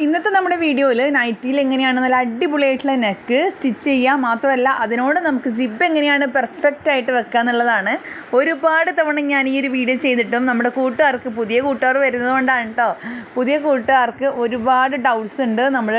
ഇന്നത്തെ നമ്മുടെ വീഡിയോയിൽ നൈറ്റിയിൽ എങ്ങനെയാണ് നല്ല അടിപൊളിയായിട്ടുള്ള നെക്ക് സ്റ്റിച്ച് ചെയ്യുക മാത്രമല്ല അതിനോട് നമുക്ക് സിബ് എങ്ങനെയാണ് പെർഫെക്റ്റ് ആയിട്ട് വെക്കുക എന്നുള്ളതാണ്. ഒരുപാട് തവണ ഞാൻ ഈ ഒരു വീഡിയോ ചെയ്തിട്ടും നമ്മുടെ കൂട്ടുകാർക്ക് പുതിയ കൂട്ടുകാർ വരുന്നതുകൊണ്ടാണ് കേട്ടോ പുതിയ കൂട്ടുകാർക്ക് ഒരുപാട് ഡൗട്ട്സ് ഉണ്ട്. നമ്മൾ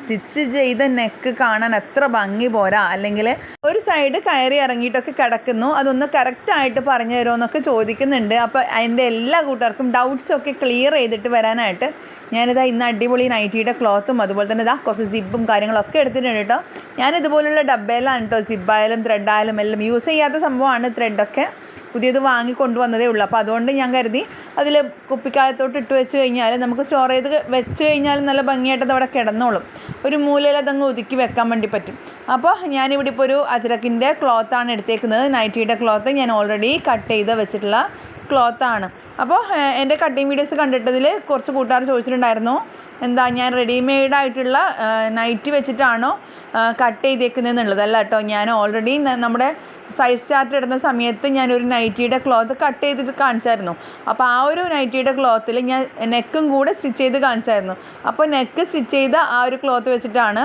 സ്റ്റിച്ച് ചെയ്ത നെക്ക് കാണാൻ എത്ര ഭംഗി പോരാ. അല്ലെങ്കിൽ ഒരു സൈഡ് കയറി ഇറങ്ങിയിട്ടൊക്കെ കിടക്കുന്നു. അതൊന്ന് കറക്റ്റായിട്ട് പറഞ്ഞു തരുമെന്നൊക്കെ ചോദിക്കുന്നുണ്ട്. അപ്പോൾ അതിന്റെ എല്ലാ കൂട്ടുകാർക്കും ഡൗട്ട്സൊക്കെ ക്ലിയർ ചെയ്തിട്ട് വരാനായിട്ട് ഞാനിതാ ഇന്ന് അടിപൊളി നൈറ്റിയുടെ ക്ലോത്തും അതുപോലെ തന്നെ ഇതാ കുറച്ച് സിബും കാര്യങ്ങളൊക്കെ എടുത്തിട്ടുണ്ട് കേട്ടോ. ഞാൻ ഇതുപോലുള്ള ഡബ്ബയിലാണ് കേട്ടോ സിബായാലും ത്രെഡായാലും എല്ലാം യൂസ് ചെയ്യാത്ത സംഭവമാണ് ത്രെഡൊക്കെ പുതിയത് വാങ്ങിക്കൊണ്ടുവന്നതേ ഉള്ളൂ. അപ്പോൾ അതുകൊണ്ട് ഞാൻ കരുതി അതിൽ കുപ്പിക്കാലത്തോട്ട് ഇട്ട് വെച്ച് കഴിഞ്ഞാൽ നമുക്ക് സ്റ്റോർ ചെയ്ത് വെച്ച് കഴിഞ്ഞാൽ നല്ല ഭംഗിയായിട്ട് അത് അവിടെ കിടന്നോളും. ഒരു മൂലയിൽ അതങ്ങ് ഒതുക്കി വെക്കാൻ വേണ്ടി പറ്റും. അപ്പോൾ ഞാനിവിടെ ഇപ്പോൾ ഒരു അജ്രക്കിന്റെ ക്ലോത്താണ് എടുത്തേക്കുന്നത്. നൈറ്റിയുടെ ക്ലോത്ത് ഞാൻ ഓൾറെഡി കട്ട് ചെയ്ത് വെച്ചിട്ടുള്ള ക്ലോത്താണ് അപ്പോൾ എന്റെ കട്ടിങ് വീഡിയോസ് കണ്ടിട്ടതിൽ കുറച്ച് കൂട്ടുകാർ ചോദിച്ചിട്ടുണ്ടായിരുന്നു എന്താ ഞാൻ റെഡിമെയ്ഡ് ആയിട്ടുള്ള നൈറ്റ് വെച്ചിട്ടാണോ കട്ട് ചെയ്തേക്കുന്നത് എന്നുള്ളതല്ല കേട്ടോ ഞാൻ ഓൾറെഡി നമ്മുടെ സൈസ് ചാർട്ട് ഇടുന്ന സമയത്ത് ഞാനൊരു നൈറ്റിയുടെ ക്ലോത്ത് കട്ട് ചെയ്തിട്ട് കാണിച്ചായിരുന്നു. അപ്പോൾ ആ ഒരു നൈറ്റിയുടെ ക്ലോത്തിൽ ഞാൻ നെക്കും കൂടെ സ്റ്റിച്ച് ചെയ്ത് കാണിച്ചായിരുന്നു. അപ്പോൾ നെക്ക് സ്റ്റിച്ച് ചെയ്ത ആ ഒരു ക്ലോത്ത് വെച്ചിട്ടാണ്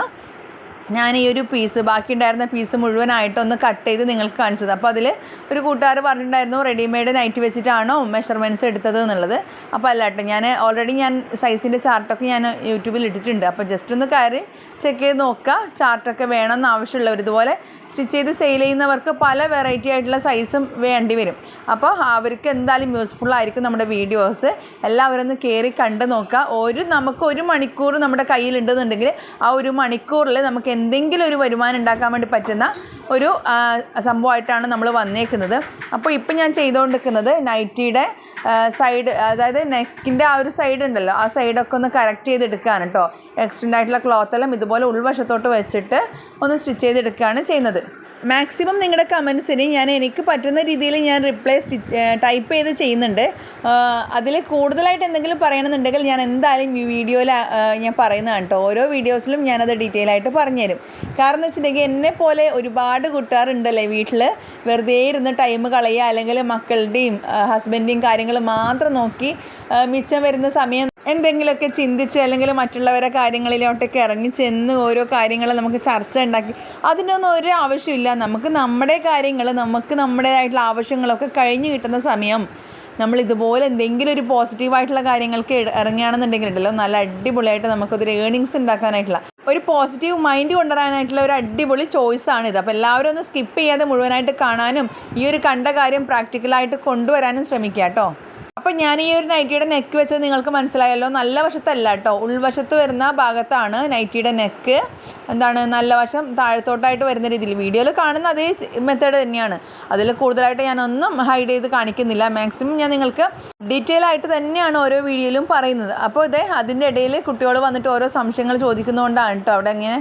ഞാൻ ഈ ഒരു പീസ് ബാക്കി ഉണ്ടായിരുന്ന പീസ് മുഴുവനായിട്ടൊന്ന് കട്ട് ചെയ്ത് നിങ്ങൾക്ക് കാണിച്ചത്. അപ്പോൾ അതിൽ ഒരു കൂട്ടുകാർ പറഞ്ഞിട്ടുണ്ടായിരുന്നു റെഡിമെയ്ഡ് നൈറ്റ് വെച്ചിട്ടാണോ മെഷർമെന്റ്സ് എടുത്തത് എന്നുള്ളത്. അപ്പോൾ അല്ല കേട്ടോ ഞാൻ ഓൾറെഡി ഞാൻ സൈസിന്റെ ചാർട്ടൊക്കെ ഞാൻ യൂട്യൂബിൽ ഇട്ടിട്ടുണ്ട്. അപ്പോൾ ജസ്റ്റ് ഒന്ന് കയറി ചെക്ക് ചെയ്ത് നോക്കുക ചാർട്ടൊക്കെ വേണമെന്ന് ആവശ്യമുള്ളവർ ഇതുപോലെ സ്റ്റിച്ച് ചെയ്ത് സെയിൽ ചെയ്യുന്നവർക്ക് പല വെറൈറ്റി ആയിട്ടുള്ള സൈസും വേണ്ടി വരും. അപ്പോൾ അവർക്ക് എന്തായാലും യൂസ്ഫുൾ ആയിരിക്കും നമ്മുടെ വീഡിയോസ് എല്ലാവരും ഒന്ന് കയറി കണ്ട് നോക്കുക ഒരു നമുക്ക് ഒരു മണിക്കൂർ നമ്മുടെ കയ്യിലുണ്ടെന്നുണ്ടെങ്കിൽ ആ ഒരു മണിക്കൂറിൽ നമുക്ക് എന്തെങ്കിലും ഒരു വരുമാനം ഉണ്ടാക്കാൻ വേണ്ടി പറ്റുന്ന ഒരു സംഭവമായിട്ടാണ് നമ്മൾ വന്നേക്കുന്നത്. അപ്പോൾ ഇപ്പം ഞാൻ ചെയ്തുകൊണ്ടിരിക്കുന്നത് നൈറ്റിയുടെ സൈഡ് അതായത് നെക്കിന്റെ ആ ഒരു സൈഡ് ഉണ്ടല്ലോ ആ സൈഡൊക്കെ ഒന്ന് കറക്റ്റ് ചെയ്തെടുക്കുകയാണ് കേട്ടോ എക്സ്റ്റൻഡ് ആയിട്ടുള്ള ക്ലോത്തെല്ലാം ഇതുപോലെ ഉൾവശത്തോട്ട് വെച്ചിട്ട് ഒന്ന് സ്റ്റിച്ച് ചെയ്തെടുക്കുകയാണ് ചെയ്യുന്നത്. മാക്സിമം നിങ്ങളുടെ കമൻസിന് ഞാൻ എനിക്ക് പറ്റുന്ന രീതിയിൽ ഞാൻ റിപ്ലൈ ടൈപ്പ് ചെയ്ത് ചെയ്യുന്നുണ്ട്. അതിൽ കൂടുതലായിട്ട് എന്തെങ്കിലും പറയണമെന്നുണ്ടെങ്കിൽ ഞാൻ എന്തായാലും ഈ വീഡിയോയിൽ ഞാൻ പറയുന്നതാണ് കേട്ടോ. ഓരോ വീഡിയോസിലും ഞാനത് ഡീറ്റെയിൽ ആയിട്ട് പറഞ്ഞുതരും. കാരണം എന്ന് വെച്ചിട്ടുണ്ടെങ്കിൽ എന്നെ പോലെ ഒരുപാട് കൂട്ടുകാരുണ്ടല്ലേ വീട്ടിൽ വെറുതെ ഇരുന്ന് ടൈം കളയുക അല്ലെങ്കിൽ മക്കളുടെയും ഹസ്ബൻഡിന്റെയും കാര്യങ്ങൾ മാത്രം നോക്കി മിച്ചം വരുന്ന സമയം എന്തെങ്കിലുമൊക്കെ ചിന്തിച്ച് അല്ലെങ്കിൽ മറ്റുള്ളവരെ കാര്യങ്ങളിലോട്ടൊക്കെ ഇറങ്ങി ചെന്ന് ഓരോ കാര്യങ്ങൾ നമുക്ക് ചർച്ച ഉണ്ടാക്കി. അതിനൊന്നും ഒരു ആവശ്യമില്ല. നമുക്ക് നമ്മുടെ കാര്യങ്ങൾ നമുക്ക് നമ്മുടേതായിട്ടുള്ള ആവശ്യങ്ങളൊക്കെ കഴിഞ്ഞ് കിട്ടുന്ന സമയം നമ്മൾ ഇതുപോലെ എന്തെങ്കിലും ഒരു പോസിറ്റീവായിട്ടുള്ള കാര്യങ്ങൾക്ക് ഇറങ്ങുകയാണെന്നുണ്ടെങ്കിൽ ഉണ്ടല്ലോ നല്ല അടിപൊളിയായിട്ട് നമുക്കതൊരു ഏണിങ്സ് ഉണ്ടാക്കാനായിട്ടുള്ള. ഒരു പോസിറ്റീവ് മൈൻഡ് കൊണ്ടുവരാനായിട്ടുള്ള ഒരു അടിപൊളി ചോയ്സ് ചോയ്സാണിത് അപ്പോൾ എല്ലാവരും ഒന്ന് സ്കിപ്പ് ചെയ്യാതെ മുഴുവനായിട്ട് കാണാനും ഈ ഒരു കണ്ട കാര്യം പ്രാക്ടിക്കലായിട്ട് കൊണ്ടുവരാനും ശ്രമിക്കുക കേട്ടോ. അപ്പോൾ ഞാൻ ഈ ഒരു നൈറ്റിയുടെ നെക്ക് വെച്ചത് നിങ്ങൾക്ക് മനസ്സിലായല്ലോ. നല്ല വശത്തല്ല കേട്ടോ ഉൾവശത്ത് വരുന്ന ഭാഗത്താണ് നൈറ്റിയുടെ നെക്ക് എന്താണ്? നല്ല വശം താഴത്തോട്ടായിട്ട് വരുന്ന രീതിയിൽ വീഡിയോയിൽ കാണുന്ന അതേ മെത്തേഡ് തന്നെയാണ്. അതിൽ കൂടുതലായിട്ട് ഞാനൊന്നും ഹൈഡ് ചെയ്ത് കാണിക്കുന്നില്ല. മാക്സിമം ഞാൻ നിങ്ങൾക്ക് ഡീറ്റെയിൽ ആയിട്ട് തന്നെയാണ് ഓരോ വീഡിയോയിലും പറയുന്നത്. അപ്പോൾ ഇതേ അതിന്റെ ഇടയിൽ കുട്ടികൾ വന്നിട്ട് ഓരോ സംശയങ്ങൾ ചോദിക്കുന്നതുകൊണ്ടാണ് കേട്ടോ അവിടെ ഇങ്ങനെ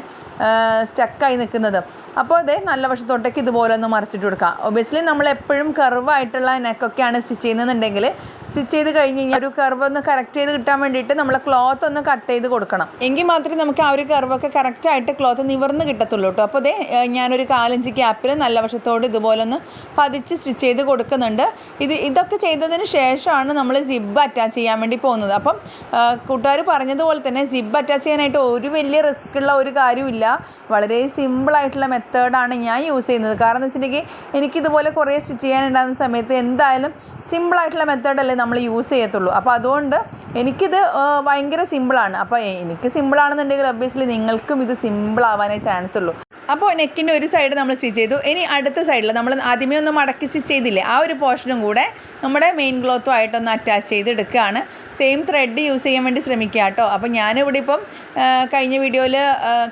സ്റ്റക്കായി നിൽക്കുന്നത്. അപ്പോൾ അതേ നല്ല വശത്തോട്ടേക്ക് ഇതുപോലെ ഒന്ന് മറിച്ചിട്ട് കൊടുക്കാം. ഒബിയസ്ലി നമ്മൾ എപ്പോഴും കർവായിട്ടുള്ള നെക്കൊക്കെയാണ് സ്റ്റിച്ച് ചെയ്യുന്നതെന്നുണ്ടെങ്കിൽ സ്റ്റിച്ച് ചെയ്ത് കഴിഞ്ഞ് കഴിഞ്ഞാൽ ഒരു കർവ് ഒന്ന് കറക്റ്റ് ചെയ്ത് കിട്ടാൻ വേണ്ടിയിട്ട് നമ്മൾ ക്ലോത്ത് ഒന്ന് കട്ട് ചെയ്ത് കൊടുക്കണം. എങ്കിൽ മാത്രമേ നമുക്ക് ആ ഒരു കർവൊക്കെ കറക്റ്റായിട്ട് ക്ലോത്ത് നിവർന്ന് കിട്ടത്തുള്ളൂ കേട്ടോ അപ്പോൾ അതേ ഞാനൊരു കാലഞ്ച് ക്യാപ്പിൽ നല്ല വശത്തോട് ഇതുപോലെ ഒന്ന് പതിച്ച് സ്റ്റിച്ച് ചെയ്ത് കൊടുക്കുന്നുണ്ട്. ഇത് ഇതൊക്കെ ചെയ്തതിന് ശേഷമാണ് നമ്മൾ സിബ് അറ്റാച്ച് ചെയ്യാൻ വേണ്ടി പോകുന്നത്. അപ്പം കൂട്ടുകാർ പറഞ്ഞതുപോലെ തന്നെ സിബ് അറ്റാച്ച് ചെയ്യാനായിട്ട് ഒരു വലിയ റിസ്ക് ഉള്ള ഒരു കാര്യമില്ല വളരെ സിമ്പിളായിട്ടുള്ള മെത്തേഡാണ് ഞാൻ യൂസ് ചെയ്യുന്നത്. കാരണം എന്ന് വെച്ചിട്ടുണ്ടെങ്കിൽ എനിക്കിതുപോലെ കുറേ സ്റ്റിച്ച് ചെയ്യാനുണ്ടാകുന്ന സമയത്ത് എന്തായാലും സിമ്പിളായിട്ടുള്ള മെത്തേഡല്ലേ നമ്മൾ യൂസ് ചെയ്യത്തുള്ളൂ. അപ്പോൾ അതുകൊണ്ട് എനിക്കിത് ഭയങ്കര സിമ്പിളാണ് അപ്പോൾ എനിക്ക് സിമ്പിളാണെന്നുണ്ടെങ്കിൽ ഒബ്വിയസ്ലി നിങ്ങൾക്കും ഇത് സിമ്പിൾ ആവാനേ ചാൻസ് ഉള്ളൂ. അപ്പോൾ നെക്കിന്റെ ഒരു സൈഡ് നമ്മൾ സ്റ്റിച്ച് ചെയ്തു. ഇനി അടുത്ത സൈഡിൽ നമ്മൾ ആദ്യമേ ഒന്നും മടക്കി സ്റ്റിച്ച് ചെയ്തില്ലേ ആ ഒരു പോർഷനും കൂടെ നമ്മുടെ മെയിൻ ക്ലോത്തും ആയിട്ടൊന്ന് അറ്റാച്ച് ചെയ്ത് എടുക്കുകയാണ് സെയിം ത്രെഡ് യൂസ് ചെയ്യാൻ വേണ്ടി ശ്രമിക്കുക കേട്ടോ. അപ്പോൾ ഞാനിവിടെ ഇപ്പം കഴിഞ്ഞ വീഡിയോയിൽ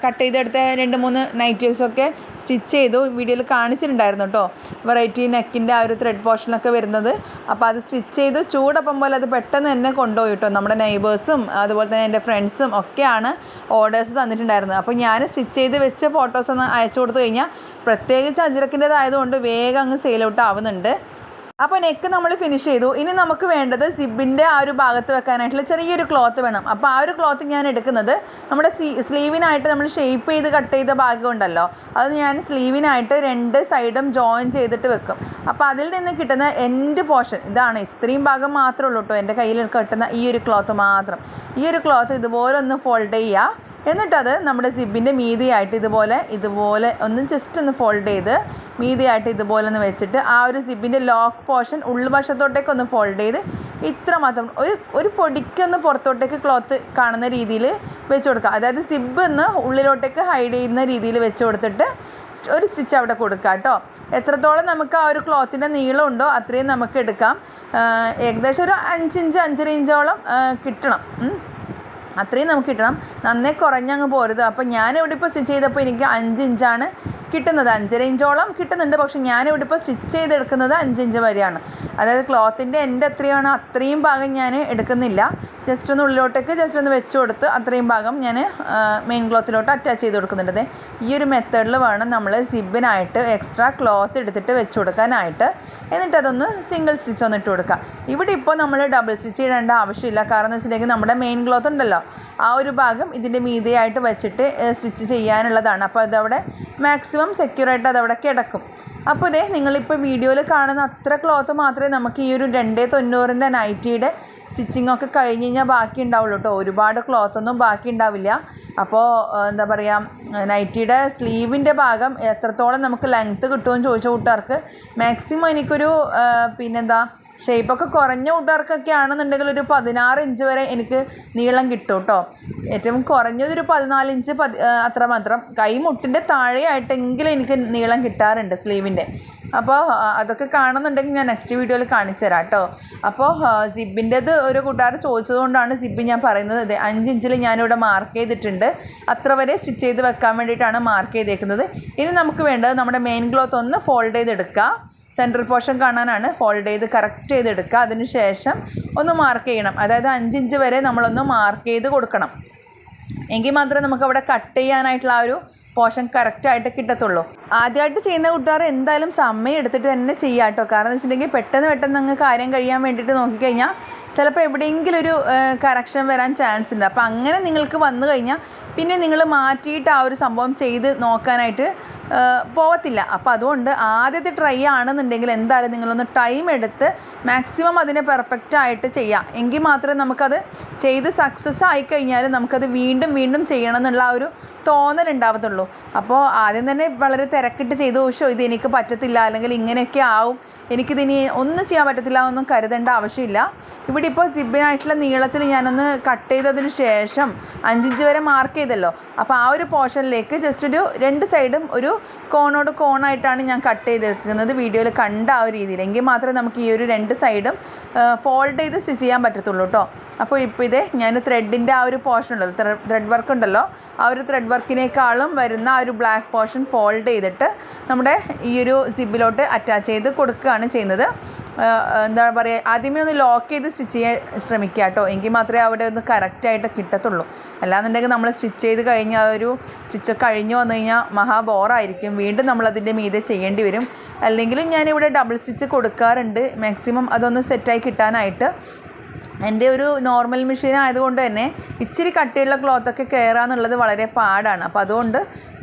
കട്ട് ചെയ്തെടുത്ത രണ്ട് മൂന്ന് നൈറ്റീവ്സൊക്കെ സ്റ്റിച്ച് ചെയ്തു വീഡിയോയിൽ കാണിച്ചിട്ടുണ്ടായിരുന്നു കേട്ടോ വെറൈറ്റി നെക്കിന്റെ ആ ഒരു ത്രെഡ് പോർഷനൊക്കെ വരുന്നത്. അപ്പോൾ അത് സ്റ്റിച്ച് ചെയ്ത് ചൂടപ്പം പോലെ അത് പെട്ടെന്ന് തന്നെ കൊണ്ടുപോയി കേട്ടോ നമ്മുടെ നെയ്ബേഴ്സും അതുപോലെ തന്നെ എന്റെ ഫ്രണ്ട്സും ഒക്കെയാണ് ഓർഡേഴ്സ് തന്നിട്ടുണ്ടായിരുന്നത്. അപ്പോൾ ഞാൻ സ്റ്റിച്ച് ചെയ്ത് വെച്ച ഫോട്ടോസ് ഒന്ന് അയച്ചു കൊടുത്തു കഴിഞ്ഞാൽ പ്രത്യേകിച്ച് അജിറക്കിന്റെതായതുകൊണ്ട് വേഗം അങ്ങ് സെയിൽ ഔട്ട് ആവുന്നുണ്ട്. അപ്പോൾ നെക്ക് നമ്മൾ ഫിനിഷ് ചെയ്തു. ഇനി നമുക്ക് വേണ്ടത് സിബിന്റെ ആ ഒരു ഭാഗത്ത് വെക്കാനായിട്ടുള്ള ചെറിയൊരു ക്ലോത്ത് വേണം. അപ്പോൾ ആ ഒരു ക്ലോത്ത് ഞാൻ എടുക്കുന്നത് നമ്മുടെ സീ സ്ലീവിനായിട്ട് നമ്മൾ ഷേപ്പ് ചെയ്ത് കട്ട് ചെയ്ത ഭാഗം ഉണ്ടല്ലോ. അത് ഞാൻ സ്ലീവിനായിട്ട് രണ്ട് സൈഡും ജോയിൻ ചെയ്തിട്ട് വെക്കും. അപ്പോൾ അതിൽ നിന്ന് കിട്ടുന്ന എൻഡ് പോർഷൻ ഇതാണ്. ഇത്രയും ഭാഗം മാത്രമേ ഉള്ളൂ കേട്ടോ എന്റെ കയ്യിൽ കിട്ടുന്ന ഈ ഒരു ക്ലോത്ത് മാത്രം. ഈ ഒരു ക്ലോത്ത് ഇതുപോലെ ഒന്ന് ഫോൾഡ് ചെയ്യുക. എന്നിട്ടത് നമ്മുടെ സിബിന്റെ മീതിയായിട്ട് ഇതുപോലെ ഇതുപോലെ ഒന്ന് ജസ്റ്റ് ഒന്ന് ഫോൾഡ് ചെയ്ത് മീതിയായിട്ട് ഇതുപോലെ ഒന്ന് വെച്ചിട്ട് ആ ഒരു സിബിന്റെ ലോക്ക് പോർഷൻ ഉൾവശത്തോട്ടേക്ക് ഒന്ന് ഫോൾഡ് ചെയ്ത് ഇത്ര മാത്രം ഒരു ഒരു പൊടിക്കൊന്ന് പുറത്തോട്ടേക്ക് ക്ലോത്ത് കാണുന്ന രീതിയിൽ വെച്ച് കൊടുക്കുക. അതായത് സിബ് ഒന്ന് ഉള്ളിലോട്ടേക്ക് ഹൈഡ് ചെയ്യുന്ന രീതിയിൽ വെച്ച് കൊടുത്തിട്ട് ഒരു സ്റ്റിച്ച് അവിടെ കൊടുക്കുക കേട്ടോ. എത്രത്തോളം നമുക്ക് ആ ഒരു ക്ലോത്തിന്റെ നീളം ഉണ്ടോ അത്രയും നമുക്ക് എടുക്കാം. ഏകദേശം ഒരു അഞ്ചിഞ്ച് അഞ്ചര ഇഞ്ചോളം കിട്ടണം. അത്രയും നമുക്ക് കിട്ടണം. നന്നേ കുറഞ്ഞങ്ങ് പോരുത്. അപ്പോൾ ഞാനിവിടെ ഇപ്പോൾ സ്റ്റിച്ച് ചെയ്തപ്പോൾ എനിക്ക് അഞ്ച് ഇഞ്ചാണ് കിട്ടുന്നത് അഞ്ചര ഇഞ്ചോളം കിട്ടുന്നുണ്ട്. പക്ഷെ ഞാനിവിടെ ഇപ്പോൾ സ്റ്റിച്ച് ചെയ്തെടുക്കുന്നത് അഞ്ച് ഇഞ്ച് വരെയാണ്. അതായത് ക്ലോത്തിന്റെ എന്റെ എത്രയാണോ അത്രയും ഭാഗം ഞാൻ എടുക്കുന്നില്ല. ജസ്റ്റ് ഒന്ന് ഉള്ളിലോട്ടേക്ക് ജസ്റ്റ് ഒന്ന് വെച്ച് കൊടുത്ത് അത്രയും ഭാഗം ഞാൻ മെയിൻ ക്ലോത്തിലോട്ട് അറ്റാച്ച് ചെയ്ത് കൊടുക്കുന്നുണ്ട്. ഈ ഒരു മെത്തേഡിൽ വേണം നമ്മൾ സിബിനായിട്ട് എക്സ്ട്രാ ക്ലോത്ത് എടുത്തിട്ട് വെച്ച് കൊടുക്കാനായിട്ട്. എന്നിട്ട് അതൊന്ന് സിംഗിൾ സ്റ്റിച്ച് ഒന്ന് ഇട്ട് കൊടുക്കുക ഇവിടെ ഇപ്പോൾ നമ്മൾ ഡബിൾ സ്റ്റിച്ച് ഇടേണ്ട ആവശ്യമില്ല. കാരണം എന്ന് വെച്ചിട്ടുണ്ടെങ്കിൽ നമ്മുടെ മെയിൻ ക്ലോത്ത് ഉണ്ടല്ലോ. ആ ഒരു ഭാഗം ഇതിന്റെ മീതെയായിട്ട് വെച്ചിട്ട് സ്റ്റിച്ച് ചെയ്യാനുള്ളതാണ്. അപ്പോൾ അതവിടെ മാക്സിമം സെക്യൂറായിട്ട് അതവിടെ കിടക്കും. അപ്പോൾ ഇതേ നിങ്ങളിപ്പോൾ വീഡിയോയിൽ കാണുന്ന അത്ര ക്ലോത്ത് മാത്രമേ നമുക്ക് ഈ ഒരു രണ്ടേ തൊണ്ണൂറിന്റെ നൈറ്റിയുടെ സ്റ്റിച്ചിങ് ഒക്കെ കഴിഞ്ഞ് കഴിഞ്ഞാൽ ബാക്കി ഉണ്ടാവുള്ളൂ കേട്ടോ. ഒരുപാട് ക്ലോത്ത് ഒന്നും ബാക്കി ഉണ്ടാവില്ല. അപ്പോൾ എന്താ പറയുക നൈറ്റിയുടെ സ്ലീവിന്റെ ഭാഗം എത്രത്തോളം നമുക്ക് ലെങ്ത്ത് കിട്ടുമെന്ന് ചോദിച്ച കൂട്ടുകാർക്ക് മാക്സിമം എനിക്കൊരു പിന്നെന്താ ഷേപ്പൊക്കെ കുറഞ്ഞ കൂട്ടുകാർക്കൊക്കെ ആണെന്നുണ്ടെങ്കിൽ ഒരു പതിനാറ് ഇഞ്ച് വരെ എനിക്ക് നീളം കിട്ടും കേട്ടോ ഏറ്റവും കുറഞ്ഞതൊരു പതിനാല് ഇഞ്ച് പതി അത്രമാത്രം അത്ര മാത്രം. കൈമുട്ടിന്റെ താഴെയായിട്ടെങ്കിലും എനിക്ക് നീളം കിട്ടാറുണ്ട് സ്ലീവിന്റെ അപ്പോൾ അതൊക്കെ കാണുന്നുണ്ടെങ്കിൽ ഞാൻ നെക്സ്റ്റ് വീഡിയോയിൽ കാണിച്ചു തരാം കേട്ടോ അപ്പോൾ സിബിന്റെത് ഒരു കൂട്ടുകാർ ചോദിച്ചതുകൊണ്ടാണ് സിബ് ഞാൻ പറയുന്നത്. അതെ അഞ്ച് ഇഞ്ചിൽ ഞാനിവിടെ മാർക്ക് ചെയ്തിട്ടുണ്ട്. അത്ര വരെ സ്റ്റിച്ച് ചെയ്ത് വെക്കാൻ വേണ്ടിയിട്ടാണ് മാർക്ക് ചെയ്തേക്കുന്നത്. ഇനി നമുക്ക് വേണ്ടത് നമ്മുടെ മെയിൻ ക്ലോത്ത് ഒന്ന് ഫോൾഡ് ചെയ്തെടുക്കുക സെൻട്രൽ പോർഷൻ കാണാനാണ്. ഫോൾഡ് ചെയ്ത് കറക്റ്റ് ചെയ്തെടുക്കുക. എടുക്കുക ശേഷം ഒന്ന് മാർക്ക് ചെയ്യണം. അതായത് അഞ്ചിഞ്ച് വരെ നമ്മളൊന്ന് മാർക്ക് ചെയ്ത് കൊടുക്കണം. എങ്കിൽ മാത്രമേ നമുക്ക് അവിടെ കട്ട് ചെയ്യാനായിട്ടുള്ള ആ ഒരു പോർഷൻ കറക്റ്റായിട്ട് കിട്ടത്തുള്ളൂ. ആദ്യമായിട്ട് ചെയ്യുന്ന കൂട്ടുകാർ എന്തായാലും സമയം എടുത്തിട്ട് തന്നെ ചെയ്യാം കേട്ടോ. കാരണം എന്ന് വെച്ചിട്ടുണ്ടെങ്കിൽ പെട്ടെന്ന് പെട്ടെന്ന് അങ്ങ് കാര്യം കഴിയാൻ വേണ്ടിയിട്ട് നോക്കിക്കഴിഞ്ഞാൽ ചിലപ്പോൾ എവിടെയെങ്കിലും ഒരു കറക്ഷൻ വരാൻ ചാൻസ് ഉണ്ട്. അപ്പോൾ അങ്ങനെ നിങ്ങൾക്ക് വന്നു കഴിഞ്ഞാൽ പിന്നെ നിങ്ങൾ മാറ്റിയിട്ട് ആ ഒരു സംഭവം ചെയ്ത് നോക്കാനായിട്ട് പോകത്തില്ല അപ്പോൾ അതുകൊണ്ട് ആദ്യത്തെ ട്രൈ ആണെന്നുണ്ടെങ്കിൽ എന്തായാലും നിങ്ങളൊന്ന് ടൈം എടുത്ത് മാക്സിമം അതിനെ പെർഫെക്റ്റ് ആയിട്ട് ചെയ്യാം. എങ്കിൽ മാത്രമേ നമുക്കത് ചെയ്ത് സക്സസ് ആയിക്കഴിഞ്ഞാൽ നമുക്കത് വീണ്ടും വീണ്ടും ചെയ്യണം എന്നുള്ള ആ ഒരു തോന്നൽ ഉണ്ടാവത്തുള്ളൂ. അപ്പോൾ ആദ്യം തന്നെ വളരെ തിരക്കിട്ട് ചെയ്തു പക്ഷോ ഇത് എനിക്ക് പറ്റത്തില്ല അല്ലെങ്കിൽ ഇങ്ങനെയൊക്കെ ആവും എനിക്കിതിനി ഒന്നും ചെയ്യാൻ പറ്റത്തില്ല എന്നൊന്നും കരുതേണ്ട ആവശ്യമില്ല. ഇവിടെ ഇപ്പോൾ സിബിനായിട്ടുള്ള നീളത്തിൽ ഞാനൊന്ന് കട്ട് ചെയ്തതിന് ശേഷം അഞ്ചിഞ്ച് വരെ മാർക്ക് ചെയ്തല്ലോ. അപ്പോൾ ആ ഒരു പോർഷനിലേക്ക് ജസ്റ്റ് ഒരു രണ്ട് സൈഡും ഒരു കോണോട് കോണായിട്ടാണ് ഞാൻ കട്ട് ചെയ്തെടുക്കുന്നത് വീഡിയോയിൽ കണ്ട ആ ഒരു രീതിയിൽ. എങ്കിൽ മാത്രമേ നമുക്ക് ഈ ഒരു രണ്ട് സൈഡും ഫോൾഡ് ചെയ്ത് സ്റ്റിച്ച് ചെയ്യാൻ പറ്റത്തുള്ളൂ കേട്ടോ അപ്പോൾ ഇപ്പോൾ ഇതേ ഞാൻ ത്രെഡിന്റെ ആ ഒരു പോർഷൻ ഉണ്ടല്ലോ ത്രെഡ് വർക്ക് ഉണ്ടല്ലോ ആ ഒരു ത്രെഡ് വർക്കിനേക്കാളും വരുന്ന ആ ഒരു ബ്ലാക്ക് പോർഷൻ ഫോൾഡ് ചെയ്തിട്ട് നമ്മുടെ ഈ ഒരു സിബിലോട്ട് അറ്റാച്ച് ചെയ്ത് കൊടുക്കുകയാണ് ചെയ്യുന്നത്. എന്താ പറയുക ആദ്യമേ ഒന്ന് ലോക്ക് ചെയ്ത് സ്റ്റിച്ച് ചെയ്യാൻ ശ്രമിക്കുക കേട്ടോ എങ്കിൽ മാത്രമേ അവിടെ ഒന്ന് കറക്റ്റായിട്ട് കിട്ടത്തുള്ളൂ. അല്ലാന്നുണ്ടെങ്കിൽ നമ്മൾ സ്റ്റിച്ച് ചെയ്ത് കഴിഞ്ഞാൽ ഒരു സ്റ്റിച്ച് കഴിഞ്ഞ് വന്നു കഴിഞ്ഞാൽ മഹാ ബോറായിരിക്കും വീണ്ടും നമ്മളതിന്റെ മീതെ ചെയ്യേണ്ടി വരും. അല്ലെങ്കിലും ഞാനിവിടെ ഡബിൾ സ്റ്റിച്ച് കൊടുക്കാറുണ്ട്. മാക്സിമം അതൊന്ന് സെറ്റായി കിട്ടാനായിട്ട്. എന്റെ ഒരു നോർമൽ മെഷീൻ ആയതുകൊണ്ട് തന്നെ ഇച്ചിരി കട്ടിയുള്ള ക്ലോത്തൊക്കെ കയറാന്നുള്ളത് വളരെ പാടാണ്. അപ്പോൾ അതുകൊണ്ട്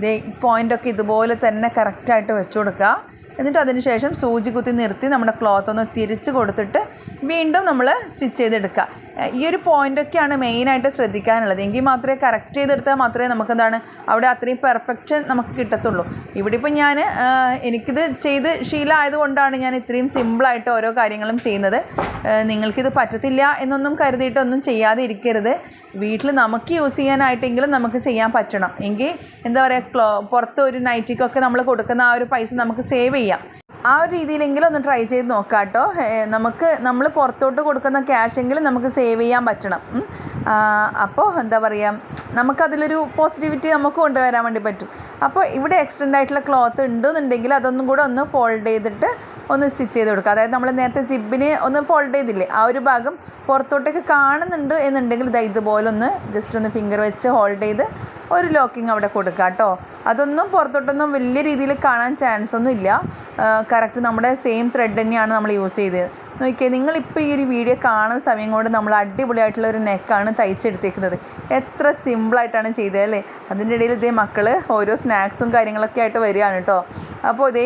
ഈ പോയിന്റൊക്കെ ഇതുപോലെ തന്നെ കറക്റ്റായിട്ട് വെച്ച് കൊടുക്കുക. എന്നിട്ട് അതിനുശേഷം സൂചി കുത്തി നിർത്തി നമ്മുടെ ക്ലോത്ത് ഒന്ന് തിരിച്ച് കൊടുത്തിട്ട് വീണ്ടും നമ്മൾ സ്റ്റിച്ച് ചെയ്തെടുക്കുക. ഈ ഒരു പോയിന്റൊക്കെയാണ് മെയിനായിട്ട് ശ്രദ്ധിക്കാനുള്ളത്. എങ്കിൽ മാത്രമേ കറക്റ്റ് ചെയ്തെടുത്താൽ മാത്രമേ നമുക്കെന്താണ് അവിടെ അത്രയും പെർഫെക്ഷൻ നമുക്ക് കിട്ടത്തുള്ളൂ. ഇവിടെ ഇപ്പം ഞാൻ എനിക്കിത് ചെയ്ത് ശീലമായതുകൊണ്ടാണ് ഞാൻ ഇത്രയും സിമ്പിളായിട്ട് ഓരോ കാര്യങ്ങളും ചെയ്യുന്നത്. നിങ്ങൾക്കിത് പറ്റത്തില്ല എന്നൊന്നും കരുതിയിട്ടൊന്നും ചെയ്യാതെ ഇരിക്കരുത് വീട്ടിൽ നമുക്ക് യൂസ് ചെയ്യാനായിട്ടെങ്കിലും നമുക്ക് ചെയ്യാൻ പറ്റണം. എങ്കിൽ എന്താ പറയുക ക്ലോ പുറത്ത് ഒരു നൈറ്റിക്കൊക്കെ നമ്മൾ കൊടുക്കുന്ന ആ ഒരു പൈസ നമുക്ക് സേവ് ചെയ്യാം. ആ ഒരു രീതിയിലെങ്കിലും ഒന്ന് ട്രൈ ചെയ്ത് നോക്കാം കേട്ടോ നമുക്ക് നമ്മൾ പുറത്തോട്ട് കൊടുക്കുന്ന ക്യാഷെങ്കിലും നമുക്ക് സേവ് ചെയ്യാൻ പറ്റണം. അപ്പോൾ എന്താ പറയുക നമുക്കതിലൊരു പോസിറ്റിവിറ്റി നമുക്ക് കൊണ്ടുവരാൻ വേണ്ടി പറ്റും. അപ്പോൾ ഇവിടെ എക്സ്റ്റൻഡ് ആയിട്ടുള്ള ക്ലോത്ത് ഉണ്ടെന്നുണ്ടെങ്കിൽ അതൊന്നും കൂടെ ഒന്ന് ഫോൾഡ് ചെയ്തിട്ട് ഒന്ന് സ്റ്റിച്ച് ചെയ്ത് കൊടുക്കുക. അതായത് നമ്മൾ നേരത്തെ സിബിനെ ഒന്ന് ഫോൾഡ് ചെയ്തില്ലേ ആ ഒരു ഭാഗം പുറത്തോട്ടേക്ക് കാണുന്നുണ്ട് എന്നുണ്ടെങ്കിൽ ഇതാ ഇതുപോലെ ഒന്ന് ജസ്റ്റ് ഒന്ന് ഫിംഗർ വെച്ച് ഹോൾഡ് ചെയ്ത് ഒരു ലോക്കിംഗ് അവിടെ കൊടുക്കുക കേട്ടോ അതൊന്നും പുറത്തോട്ടൊന്നും വലിയ രീതിയിൽ കാണാൻ ചാൻസ് ഒന്നും ഇല്ല കറക്റ്റ് നമ്മുടെ സെയിം ത്രെഡ് തന്നെയാണ് നമ്മൾ യൂസ് ചെയ്തത്. നോക്കിയേ നിങ്ങളിപ്പോൾ ഈ ഒരു വീഡിയോ കാണുന്ന സമയം കൊണ്ട് നമ്മൾ അടിപൊളിയായിട്ടുള്ള ഒരു നെക്കാണ് തയ്ച്ചെടുത്തേക്കുന്നത്. എത്ര സിമ്പിളായിട്ടാണ് ചെയ്തത് അല്ലേ? അതിന്റെ ഇടയിൽ ഇതേ മക്കൾ ഓരോ സ്നാക്സും കാര്യങ്ങളൊക്കെ ആയിട്ട് വരികയാണ് കേട്ടോ അപ്പോൾ ഇതേ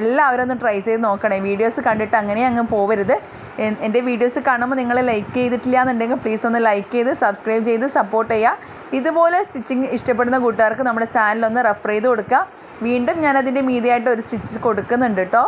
എല്ലാവരും ഒന്ന് ട്രൈ ചെയ്ത് നോക്കണേ. വീഡിയോസ് കണ്ടിട്ട് അങ്ങനെ അങ്ങ് പോവരുത്. എന്റെ വീഡിയോസ് കാണുമ്പോൾ നിങ്ങൾ ലൈക്ക് ചെയ്തിട്ടില്ല എന്നുണ്ടെങ്കിൽ പ്ലീസ് ഒന്ന് ലൈക്ക് ചെയ്ത് സബ്സ്ക്രൈബ് ചെയ്ത് സപ്പോർട്ട് ചെയ്യുക ഇതുപോലെ സ്റ്റിച്ചിങ് ഇഷ്ടപ്പെടുന്ന കൂട്ടുകാർക്ക് നമ്മുടെ ചാനലൊന്ന് റെഫർ ചെയ്ത് കൊടുക്കുക വീണ്ടും ഞാനതിന്റെ മീതിയായിട്ട് ഒരു സ്റ്റിച്ച് കൊടുക്കുന്നുണ്ട് കേട്ടോ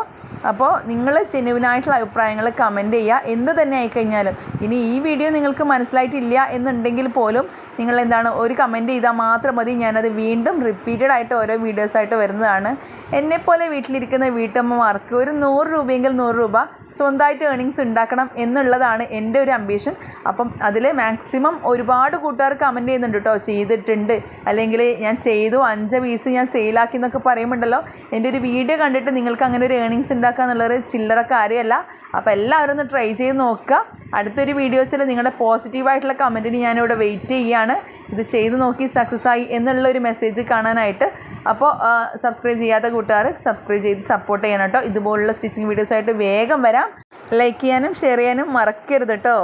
അപ്പോൾ നിങ്ങൾ ജെനുവിനായിട്ടുള്ള അഭിപ്രായങ്ങൾ കമന്റ് ചെയ്യുക എന്ത് തന്നെ ആയിക്കഴിഞ്ഞാലും. ഇനി ഈ വീഡിയോ നിങ്ങൾക്ക് മനസ്സിലായിട്ടില്ല എന്നുണ്ടെങ്കിൽ പോലും നിങ്ങൾ എന്താണ് ഒരു കമന്റ് ചെയ്താൽ മാത്രം മതി. ഞാനത് വീണ്ടും റിപ്പീറ്റഡ് ആയിട്ട് ഓരോ വീഡിയോസായിട്ട് വരുന്നതാണ്. എന്നെപ്പോലെ വീട്ടിലിരിക്കുന്ന വീട്ടമ്മമാർക്ക് ഒരു നൂറ് രൂപയെങ്കിൽ നൂറ് രൂപ സ്വന്തമായിട്ട് ഏണിങ്സ് ഉണ്ടാക്കണം എന്നുള്ളതാണ് എന്റെ ഒരു അംബീഷൻ അപ്പം അതിൽ മാക്സിമം ഒരുപാട് കൂട്ടുകാർ കമന്റ് ചെയ്യുന്നുണ്ട് കേട്ടോ ചെയ്തിട്ടുണ്ട്. അല്ലെങ്കിൽ ഞാൻ ചെയ്തു അഞ്ച് പീസ് ഞാൻ സെയിലാക്കി എന്നൊക്കെ പറയുമ്പോണ്ടല്ലോ എന്റെ ഒരു വീഡിയോ കണ്ടിട്ട് നിങ്ങൾക്ക് അങ്ങനെ ഒരു ഏണിങ്സ് ഉണ്ടാക്കുക എന്നുള്ളൊരു ചില്ലറ കാര്യമല്ല. അപ്പോൾ എല്ലാവരും ഒന്ന് ട്രൈ ചെയ്ത് നോക്കുക. അടുത്തൊരു വീഡിയോസിൽ നിങ്ങളുടെ പോസിറ്റീവായിട്ടുള്ള കമന്റിന് ഞാനിവിടെ വെയിറ്റ് ചെയ്യുകയാണ്. ഇത് ചെയ്ത് നോക്കി സക്സസ് ആയി എന്നുള്ള ഒരു മെസ്സേജ് കാണാനായിട്ട്. അപ്പോൾ സബ്സ്ക്രൈബ് ചെയ്യാത്ത കൂട്ടുകാർ സബ്സ്ക്രൈബ് ചെയ്ത് സപ്പോർട്ട് ചെയ്യണം കേട്ടോ ഇതുപോലുള്ള സ്റ്റിച്ചിങ് വീഡിയോസായിട്ട് വേഗം വരാം. ലൈക്ക് ചെയ്യാനും ഷെയർ ചെയ്യാനും മറക്കരുത് കേട്ടോ